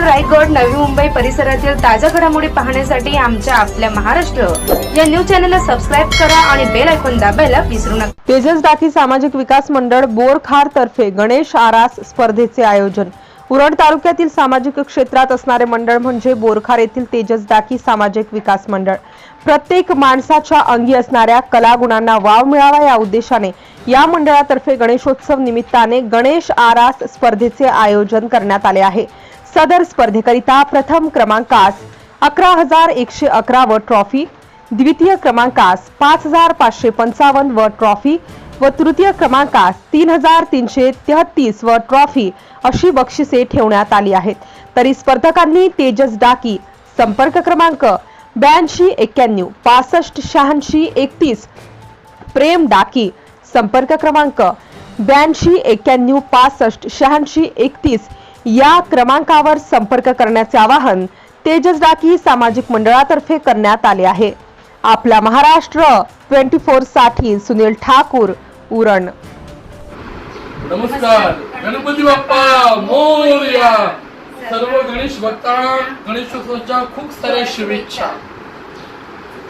रायगड नवी मुंबई परिसरातील ताज्या घडामोडी पाहण्यासाठी आमच्या आपल्या महाराष्ट्र. या न्यूज चॅनलला सबस्क्राईब करा आणि बेल ऐकून दाबायला विसरू नका. तेजस डाकी सामाजिक विकास मंडळ बोरखार तर्फे गणेश आरास स्पर्धेचे आयोजन. उरण तालुक्यातील सामाजिक क्षेत्रात असणारे मंडळ म्हणजे बोरखार येथील तेजस डाकी सामाजिक विकास मंडळ. प्रत्येक माणसाच्या अंगी असणाऱ्या कलागुणांना वाव मिळावा या उद्देशाने या मंडळातर्फे गणेशोत्सव निमित्ताने गणेश आरास स्पर्धेचे आयोजन करण्यात आले आहे. सदर स्पर्धेकरिता प्रथम क्रमांकास अकरा हजार एकशे अकरा व ट्रॉफी द्वितीय क्रमांकास पाच हजार पाचशे पंचावन्न व ट्रॉफी व तृतीय क्रमांकास तीन हजार तीनशे तेहतीस व ट्रॉफी अशी बक्षिसे ठेवण्यात आली आहेत. तरी स्पर्धकांनी तेजस डाकी संपर्क क्रमांक ब्याऐंशी एक्क्याण्णव पासष्ट शहाऐंशी एकतीस प्रेम डाकी संपर्क क्रमांक ब्याऐंशी एक्क्याण्णव पासष्ट शहाऐंशी एकतीस या क्रमांकावर संपर्क करण्याचे आवाहन तेजस डाकी सामाजिक मंडळातर्फे करण्यात आले आहे. आपला महाराष्ट्र ट्वेंटी फोरसाठी सुनील ठाकूर उरण. नमस्कार. गणपती बाप्पा मोर्या. सर्व गणेश भक्तांना गणेशोत्सवाच्या खूप साऱ्या शुभेच्छा.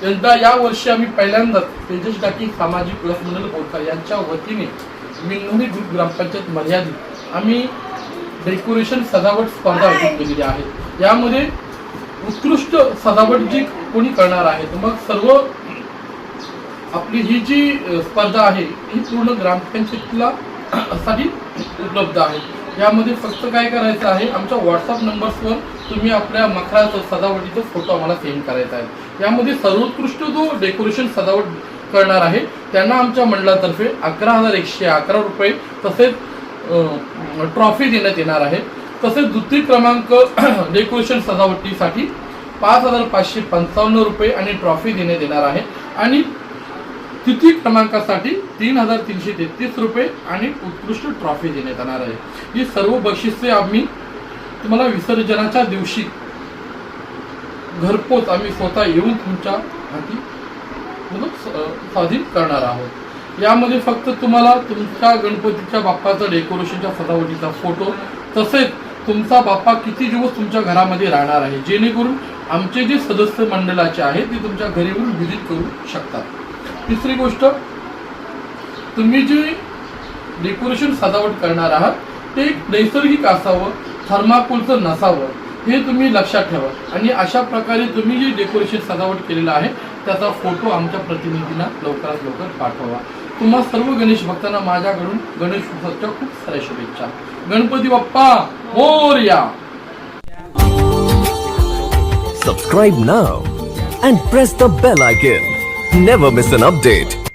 यंदा या वर्षी आम्ही पहिल्यांदाच तेजस टाकी सामाजिक विकास मंडळ बोलता. यांच्या वतीने मिंगवणी ग्रुप ग्रामपंचायत मर्यादित. आम्ही डेकोरेशन सजावट स्पर्धा आयोजित केलेली आहे. यामध्ये उत्कृष्ट सजावट जी कोणी करणार आहे तर मग सर्व आपली ही जी स्पर्धा आहे ही पूर्ण ग्रामपंचायतीला साठी उपलब्ध आहे. यामध्ये फक्त काय करायचं आहे आमच्या व्हॉट्सअप नंबर्सवर तुम्ही आपल्या मखराचा सजावटीचा फोटो आम्हाला सेंड करायचा आहे. यामध्ये सर्वोत्कृष्ट जो डेकोरेशन सजावट करणार आहे त्यांना आमच्या मंडळातर्फे अकरा हजार एकशे अकरा रुपये तसेच ट्रॉफी देण्यात येणार आहे. तसेच द्वितीय क्रमांक डेकोरेशन सजावटीसाठी पाच हजार पाचशे पंचावन्न रुपये आणि ट्रॉफी देण्यात येणार आहे. आणि तृतीय क्रमांकासाठी तीन हजार तीनशे तेहतीस रुपये आणि उत्कृष्ट ट्रॉफी देण्यात येणार आहे. ही सर्व बक्षिसे आम्ही तुम्हाला विसर्जनाच्या दिवशी घरपोच आम्ही स्वतः येऊन तुमच्या हाती मतलब स्वाधीन करणार आहोत. यामध्ये फक्त तुम्हाला तुमच्या गणपतीच्या बाप्पाचा डेकोरेशनच्या सजावटीचा फोटो तसेच तुमचा बाप्पा किती दिवस तुमच्या घरामध्ये राहणार आहे जेणेकरून आमचे जे सदस्य मंडळाचे आहेत ते तुमच्या घरी येऊन व्हिजिट करू शकतात. तिसरी गोष्ट तुम्ही जे डेकोरेशन सजावट करणार आहात ते एक नैसर्गिक असावं थर्माकोलचं नसावं हे तुम्ही लक्षात ठेवा. आणि अशा प्रकारे तुम्ही जे डेकोरेशन सजावट केलेलं आहे त्याचा फोटो आमच्या प्रतिनिधींना लवकरात लवकर पाठवा. तुम्हा सर्व गणेश भक्तांना माझ्याकडून गणेश उत्सवच्या खूप साऱ्या शुभेच्छा. गणपती बाप्पा मोर्या सबस्क्राईब ना and press the bell icon never miss an update